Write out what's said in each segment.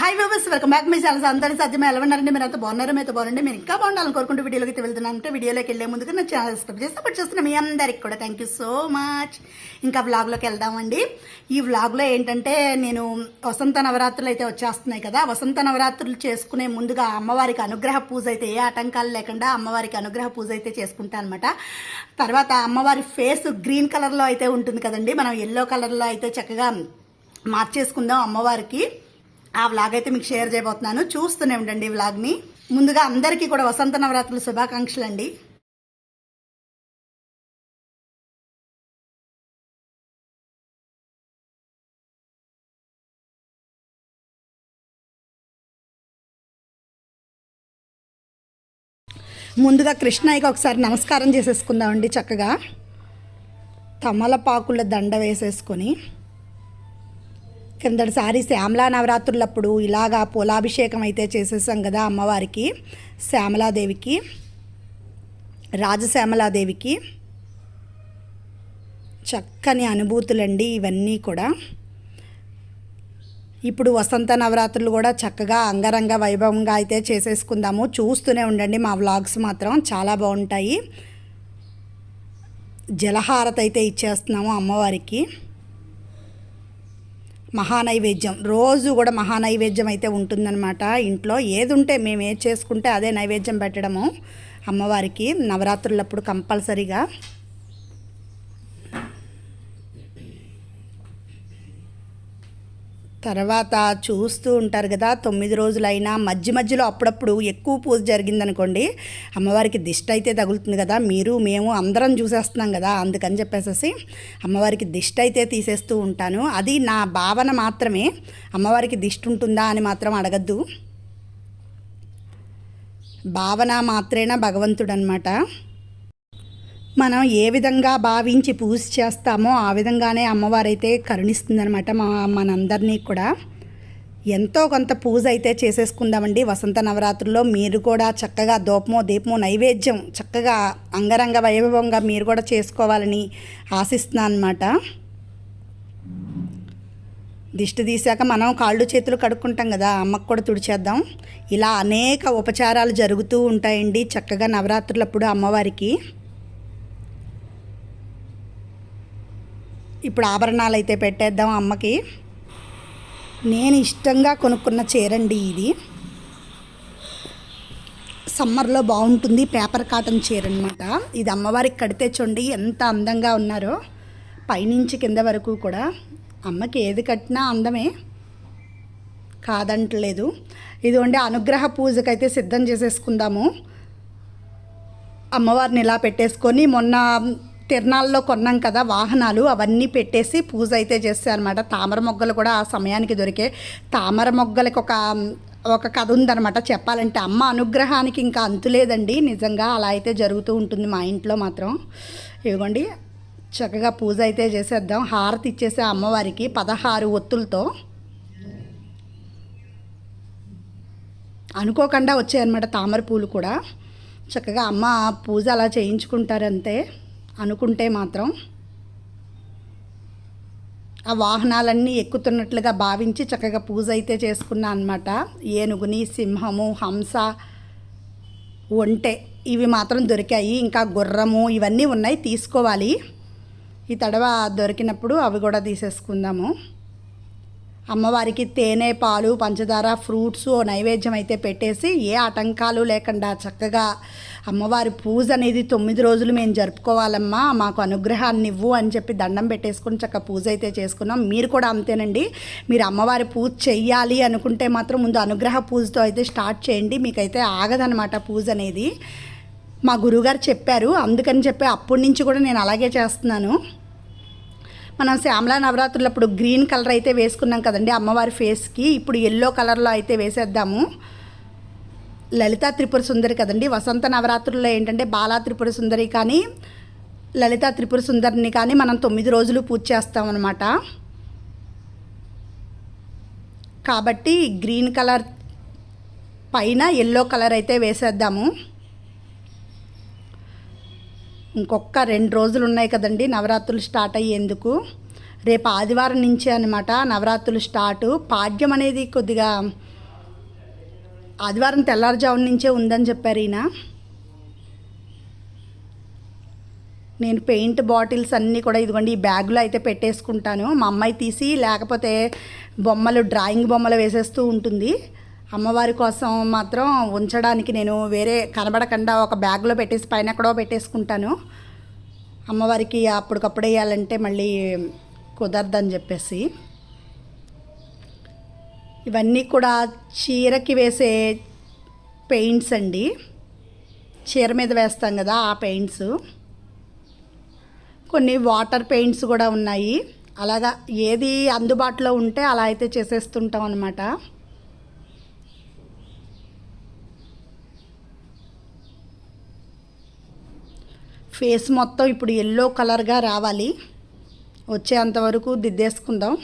High viewers welcome back మీ channels అందరి సాధ్యమే ఎలా ఉన్నారండి మీరు అంత బాగున్నారు? మీతో బాగుండండి. మీరు ఇంకా బాగుండాలని కోరుకుంటూ వీడియోలోకి అయితే వెళ్తున్నాను. అంటే వీడియోలోకి వెళ్ళే ముందుగా నా ఛానల్ సబ్స్క్రైబ్ చేసి సపోర్ట్ చేస్తున్న మీ అందరికి కూడా థ్యాంక్ యూ సో మచ్ ఇంకా వ్లాగ్లోకి వెళ్దామండి. ఈ వ్లాగ్లో ఏంటంటే నేను వసంత నవరాత్రులు అయితే వచ్చేస్తున్నాయి కదా. వసంత నవరాత్రులు చేసుకునే ముందుగా అమ్మవారికి అనుగ్రహ పూజ అయితే ఏ ఆటంకాలు లేకుండా అమ్మవారికి అనుగ్రహ పూజ అయితే చేసుకుంటాను అనమాట తర్వాత అమ్మవారి ఫేస్ గ్రీన్ కలర్లో అయితే ఉంటుంది కదండి. మనం ఎల్లో కలర్లో అయితే చక్కగా మార్చేసుకుందాం అమ్మవారికి. ఆ వ్లాగ్ అయితే మీకు షేర్ చేయబోతున్నాను. చూస్తూనే ఉండండి ఈ వ్లాగ్ని ముందుగా అందరికీ కూడా వసంత నవరాత్రుల శుభాకాంక్షలు అండి ముందుగా కృష్ణయ్యకి ఒకసారి నమస్కారం చేసేసుకుందామండి చక్కగా. తమలపాకుల దండ వేసేసుకొని. కిందటిసారి శ్యామలా నవరాత్రులప్పుడు ఇలాగా పూలాభిషేకం అయితే చేసేసాం కదా అమ్మవారికి శ్యామలాదేవికి రాజశ్యామలాదేవికి. చక్కని అనుభూతులండి ఇవన్నీ కూడా. ఇప్పుడు వసంత నవరాత్రులు కూడా చక్కగా అంగరంగ వైభవంగా అయితే చేసేసుకుందాము. చూస్తూనే ఉండండి మా వ్లాగ్స్ మాత్రం చాలా బాగుంటాయి. జలహారత అయితే ఇచ్చేస్తున్నాము అమ్మవారికి. మహానైవేద్యం. రోజు కూడా మహానైవేద్యం అయితే ఉంటుందన్నమాట. ఇంట్లో ఏది ఉంటే మేము ఏది చేసుకుంటే అదే నైవేద్యం పెట్టడము. అమ్మవారికి నవరాత్రులప్పుడు కంపల్సరీగా తర్వాత చూస్తూ ఉంటారు కదా తొమ్మిది రోజులైనా మధ్య మధ్యలో అప్పుడప్పుడు ఎక్కువ పూజ జరిగిందనుకోండి అమ్మవారికి దిష్టి అయితే తగులుతుంది కదా మీరు మేము అందరం చూసేస్తున్నాం కదా అందుకని చెప్పేసి అమ్మవారికి దిష్టి అయితే తీసేస్తూ ఉంటాను. అది నా భావన మాత్రమే అమ్మవారికి దిష్టి ఉంటుందా అని మాత్రం అడగద్దు. భావన మాత్రేనా భగవంతుడు అనమాట మనం ఏ విధంగా భావించి పూజ చేస్తామో ఆ విధంగానే అమ్మవారైతే కరుణిస్తుందనమాట మా మనందరినీ కూడా. ఎంతో కొంత పూజ అయితే చేసేసుకుందామండి. వసంత నవరాత్రుల్లో మీరు కూడా చక్కగా దూపమో దీపమో నైవేద్యం చక్కగా అంగరంగ వైభవంగా మీరు కూడా చేసుకోవాలని ఆశిస్తున్నాను అనమాట దిష్టి తీసాక మనం కాళ్ళు చేతులు కడుక్కుంటాం కదా అమ్మకు కూడా తుడిచేద్దాం. ఇలా అనేక ఉపచారాలు జరుగుతూ ఉంటాయండి చక్కగా నవరాత్రులప్పుడు అమ్మవారికి. ఇప్పుడు ఆభరణాలు అయితే పెట్టేద్దాం అమ్మకి. నేను ఇష్టంగా కొనుక్కున్న చీరండి ఇది. సమ్మర్లో బాగుంటుంది పేపర్ కాటన్ చీర అనమాట ఇది అమ్మవారికి కడితే చూడండి ఎంత అందంగా ఉన్నారో. పైనుంచి కింద వరకు కూడా. అమ్మకి ఏది కట్టినా అందమే. కాదంటలేదు. ఇదిగోండి అనుగ్రహ పూజకైతే సిద్ధం చేసేసుకుందాము. అమ్మవారిని ఇలా పెట్టేసుకొని మొన్న తిరణాల్లో కొన్నాం కదా వాహనాలు అవన్నీ పెట్టేసి పూజ అయితే చేస్తారనమాట తామర మొగ్గలు కూడా ఆ సమయానికి దొరికే తామర మొగ్గలకు ఒక ఒక కథ ఉందనమాట చెప్పాలంటే అమ్మ అనుగ్రహానికి ఇంకా అంతులేదండి నిజంగా అలా అయితే జరుగుతూ ఉంటుంది మా ఇంట్లో మాత్రం. ఇవ్వండి చక్కగా పూజ అయితే చేసేద్దాం. హారతి ఇచ్చేసే అమ్మవారికి పదహారు ఒత్తులతో అనుకోకుండా వచ్చాయన్నమాట తామర పూలు కూడా. చక్కగా అమ్మ పూజ అలా చేయించుకుంటారంతే. అనుకుంటే మాత్రం ఆ వాహనాలన్నీ ఎక్కుతున్నట్లుగా భావించి చక్కగా పూజ అయితే చేసుకున్నా అనమాట ఏనుగుని సింహము హంస ఒంటె ఇవి మాత్రం దొరికాయి. ఇంకా గుర్రము ఇవన్నీ ఉన్నాయి తీసుకోవాలి. ఈ తడవ దొరికినప్పుడు అవి కూడా తీసేసుకుందాము. అమ్మవారికి తేనె పాలు పంచదార ఫ్రూట్స్ నైవేద్యం అయితే పెట్టేసి ఏ ఆటంకాలు లేకుండా చక్కగా అమ్మవారి పూజ అనేది తొమ్మిది రోజులు మేము జరుపుకోవాలమ్మా మాకు అనుగ్రహాన్ని ఇవ్వు అని చెప్పి దండం పెట్టేసుకుని చక్క పూజ అయితే చేసుకున్నాం. మీరు కూడా అంతేనండి. మీరు అమ్మవారి పూజ చెయ్యాలి అనుకుంటే మాత్రం ముందు అనుగ్రహ పూజతో అయితే స్టార్ట్ చేయండి. మీకైతే ఆగదనమాట పూజ అనేది. మా గురువుగారు చెప్పారు. అందుకని చెప్పి అప్పటి నుంచి కూడా నేను అలాగే చేస్తున్నాను. మనం శ్యామలా నవరాత్రులప్పుడు గ్రీన్ కలర్ అయితే వేసుకున్నాం కదండి అమ్మవారి ఫేస్కి. ఇప్పుడు ఎల్లో కలర్లో అయితే వేసేద్దాము. లలిత త్రిపుర సుందరి కదండి వసంత నవరాత్రుల్లో ఏంటంటే బాలా త్రిపుర సుందరి కానీ లలిత త్రిపుర సుందరిని కానీ మనం తొమ్మిది రోజులు పూజ చేస్తామన్నమాట కాబట్టి గ్రీన్ కలర్ పైన ఎల్లో కలర్ అయితే వేసేద్దాము. ఇంకొక రెండు రోజులు ఉన్నాయి కదండి నవరాత్రులు స్టార్ట్ అయ్యేందుకు. రేపు ఆదివారం నుంచే అనమాట నవరాత్రులు స్టార్ట్. పాడ్యం అనేది కొద్దిగా ఆదివారం తెల్లారుజామున నుంచే ఉందని చెప్పారు ఈయన. నేను పెయింట్ బాటిల్స్ అన్నీ కూడా ఇదిగోండి ఈ బ్యాగ్లో అయితే పెట్టేసుకుంటాను. మా అమ్మాయి తీసి లేకపోతే బొమ్మలు డ్రాయింగ్ బొమ్మలు వేసేస్తూ ఉంటుంది. అమ్మవారి కోసం మాత్రం ఉంచడానికి నేను వేరే కనబడకుండా ఒక బ్యాగ్లో పెట్టేసి పైన ఎక్కడో పెట్టేసుకుంటాను. అమ్మవారికి అప్పటికప్పుడు వేయాలంటే మళ్ళీ కుదరదని చెప్పేసి. ఇవన్నీ కూడా చీరకి వేసే పెయింట్స్ అండి. చీర మీద వేస్తాం కదా ఆ పెయింట్స్. కొన్ని వాటర్ పెయింట్స్ కూడా ఉన్నాయి. అలాగా ఏది అందుబాటులో ఉంటే అలా అయితే చేసేస్తుంటాం అనమాట ఫేస్ మొత్తం ఇప్పుడు ఎల్లో కలర్గా రావాలి. వచ్చేంతవరకు దిద్దేసుకుందాం.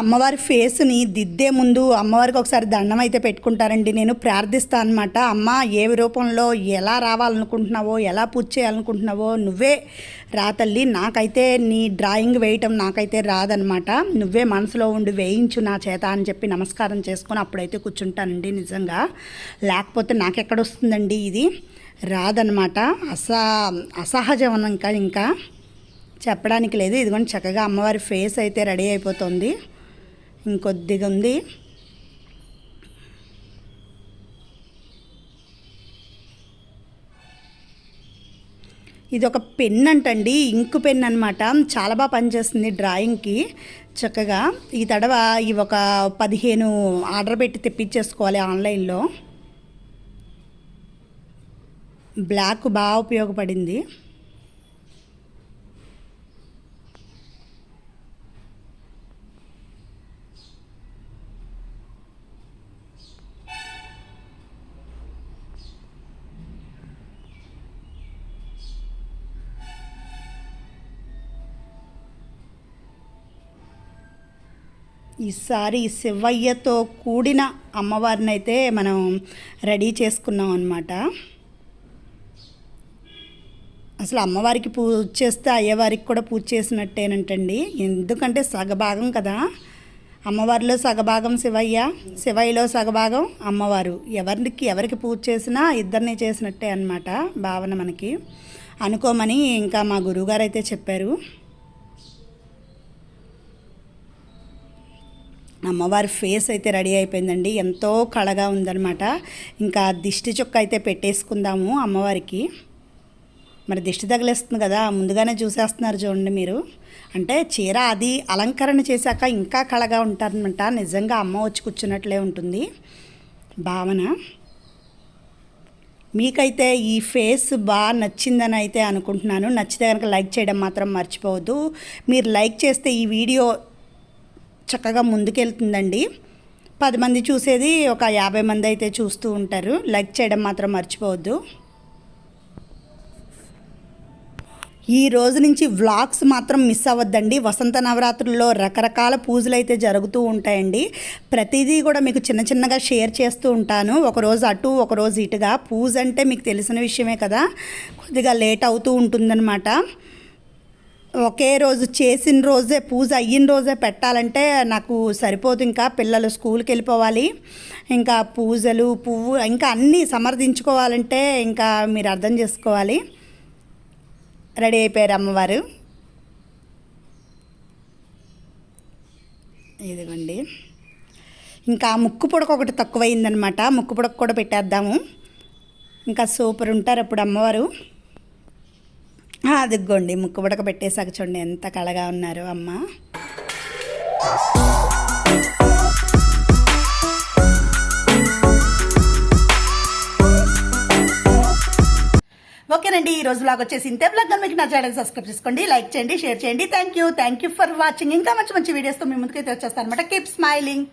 అమ్మవారి ఫేస్ని దిద్దే ముందు అమ్మవారికి ఒకసారి దండం అయితే పెట్టుకుంటారండి. నేను ప్రార్థిస్తాను అనమాట అమ్మ ఏ రూపంలో ఎలా రావాలనుకుంటున్నావో ఎలా పూజ చేయాలనుకుంటున్నావో నువ్వే రా తల్లి. నాకైతే నీ డ్రాయింగ్ వేయటం నాకైతే రాదనమాట నువ్వే మనసులో ఉండి వేయించు నా చేత అని చెప్పి నమస్కారం చేసుకొని అప్పుడైతే కూర్చుంటానండి నిజంగా. లేకపోతే నాకెక్కడొస్తుందండి ఇది? రాదనమాట అసా అసహజం ఇంకా ఇంకా? చెప్పడానికి లేదు. ఇదిగోండి చక్కగా అమ్మవారి ఫేస్ అయితే రెడీ అయిపోతుంది. ఇంకొద్దిగా ఉంది. ఇది ఒక పెన్ అంటండి ఇంక్ పెన్ అనమాట చాలా బాగా పనిచేస్తుంది డ్రాయింగ్కి. చక్కగా ఈ తడవ ఇవి ఒక పదిహేను ఆర్డర్ పెట్టి తెప్పించేసుకోవాలి ఆన్లైన్లో. బ్లాక్ బాగా ఉపయోగపడింది. ఈసారి శివయ్యతో కూడిన అమ్మవారిని అయితే మనం రెడీ చేసుకున్నాం అనమాట అసలు అమ్మవారికి పూజ చేస్తే అయ్యవారికి కూడా పూజ చేసినట్టేనంటండి. ఎందుకంటే సగభాగం కదా. అమ్మవారిలో సగభాగం శివయ్య శివయ్యలో సగభాగం అమ్మవారు. ఎవరికి ఎవరికి పూజ చేసినా ఇద్దరిని చేసినట్టే అనమాట భావన మనకి. అనుకోమని ఇంకా మా గురువుగారు అయితే చెప్పారు. అమ్మవారి ఫేస్ అయితే రెడీ అయిపోయిందండి. ఎంతో కళగా ఉందనమాట ఇంకా దిష్టి చొక్క అయితే పెట్టేసుకుందాము అమ్మవారికి. మరి దిష్టి తగిలేస్తుంది కదా ముందుగానే చూసేస్తున్నారు చూడండి మీరు. అంటే చీర అది అలంకరణ చేశాక ఇంకా కళగా ఉంటారనమాట నిజంగా అమ్మ వచ్చి కూర్చున్నట్లే ఉంటుంది. భావన. మీకైతే ఈ ఫేస్ బాగా నచ్చిందని అయితే అనుకుంటున్నాను. నచ్చితే కనుక లైక్ చేయడం మాత్రం మర్చిపోవద్దు. మీరు లైక్ చేస్తే ఈ వీడియో చక్కగా ముందుకెళ్తుందండి. పది మంది చూసేది ఒక యాభై మంది అయితే చూస్తూ ఉంటారు. లైక్ చేయడం మాత్రం మర్చిపోవద్దు. ఈ రోజు నుంచి వ్లాగ్స్ మాత్రం మిస్ అవ్వద్దండి. వసంత నవరాత్రుల్లో రకరకాల పూజలు అయితే జరుగుతూ ఉంటాయండి. ప్రతిదీ కూడా మీకు చిన్న చిన్నగా షేర్ చేస్తూ ఉంటాను. ఒకరోజు అటు ఒకరోజు ఇటుగా. పూజ అంటే మీకు తెలిసిన విషయమే కదా. కొద్దిగా లేట్ అవుతూ ఉంటుందన్నమాట. ఒకే రోజు చేసిన రోజే పూజ అయిన రోజే పెట్టాలంటే నాకు సరిపోదు. ఇంకా పిల్లలు స్కూల్కి వెళ్ళిపోవాలి. ఇంకా పూజలు పువ్వు ఇంకా అన్నీ సమర్థించుకోవాలంటే ఇంకా మీరు అర్థం చేసుకోవాలి. రెడీ అయిపోయారు అమ్మవారు. ఇదిగోండి. ఇంకా ముక్కు పొడక ఒకటి తక్కువైందనమాట ముక్కు పొడక కూడా పెట్టేద్దాము. ఇంకా సూపర్ ఉంటారు అప్పుడు అమ్మవారు. అదిగోండి ముక్కు ఉడక పెట్టేసాక చూడండి ఎంత కళగా ఉన్నారు అమ్మ. ఓకేనండి ఈ రోజు బ్లాగ్ వచ్చేసి ఇంతే. బ్లాగ్ మీకు నా ఛానల్ సబ్స్క్రైబ్ చేసుకోండి లైక్ చేయండి షేర్ చేయండి. Thank you thank you for watching ఇంకా మంచి మంచి వీడియోస్తో మీ ముందుకైతే వచ్చేస్తాను అనమాట కీప్ స్మైలింగ్